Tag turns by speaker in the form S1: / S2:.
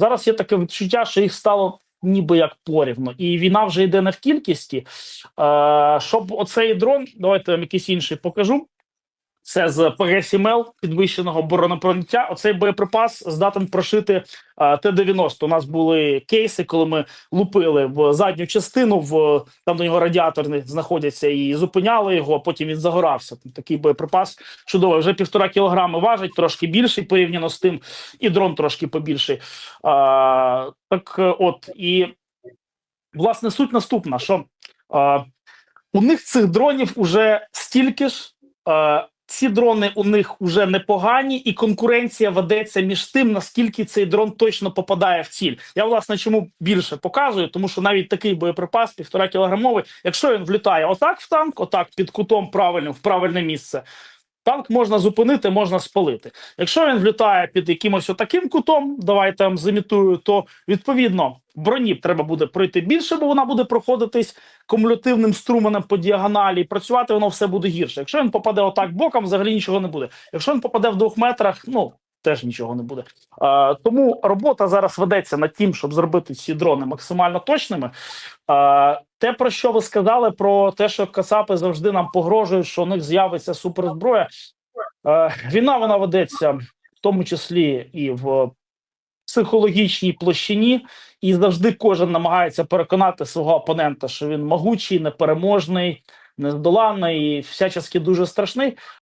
S1: Зараз є таке відчуття, що їх стало ніби як порівно, і війна вже йде не в кількості. Е, щоб оцей дрон, давайте вам якийсь інший покажу. Це з ПГ-7Л підвищеного бронепрониття. Оцей боєприпас здатен прошити е, Т-90. У нас були кейси, коли ми лупили в задню частину, в там до нього радіатори знаходяться, і зупиняли його. а Потім він загорався. Такий боєприпас чудовий. Вже півтора кілограми важить, трошки більший порівняно з тим, і дрон трошки побільший. А, так, от і власне суть наступна: що а, у них цих дронів уже стільки ж. Ці дрони у них уже непогані, і конкуренція ведеться між тим, наскільки цей дрон точно попадає в ціль. Я власне чому більше показую, тому що навіть такий боєприпас, півтора кілограмовий, якщо він влітає отак в танк, отак під кутом правильно в правильне місце. Танк можна зупинити, можна спалити. Якщо він влітає під якимось отаким кутом, давайте я вам зімітую, то відповідно броні треба буде пройти більше, бо вона буде проходитись кумулятивним струменем по діагоналі, і працювати воно все буде гірше. Якщо він попаде отак боком, взагалі нічого не буде. Якщо він попаде в двох метрах, ну теж нічого не буде. Е, тому робота зараз ведеться над тим, щоб зробити ці дрони максимально точними. Е, те, про що ви сказали, про те, що Кацапи завжди нам погрожують, що у них з'явиться суперзброя. Е, війна вона ведеться в тому числі і в психологічній площині, і завжди кожен намагається переконати свого опонента, що він могучий, непереможний, нездоланний і всячески дуже страшний.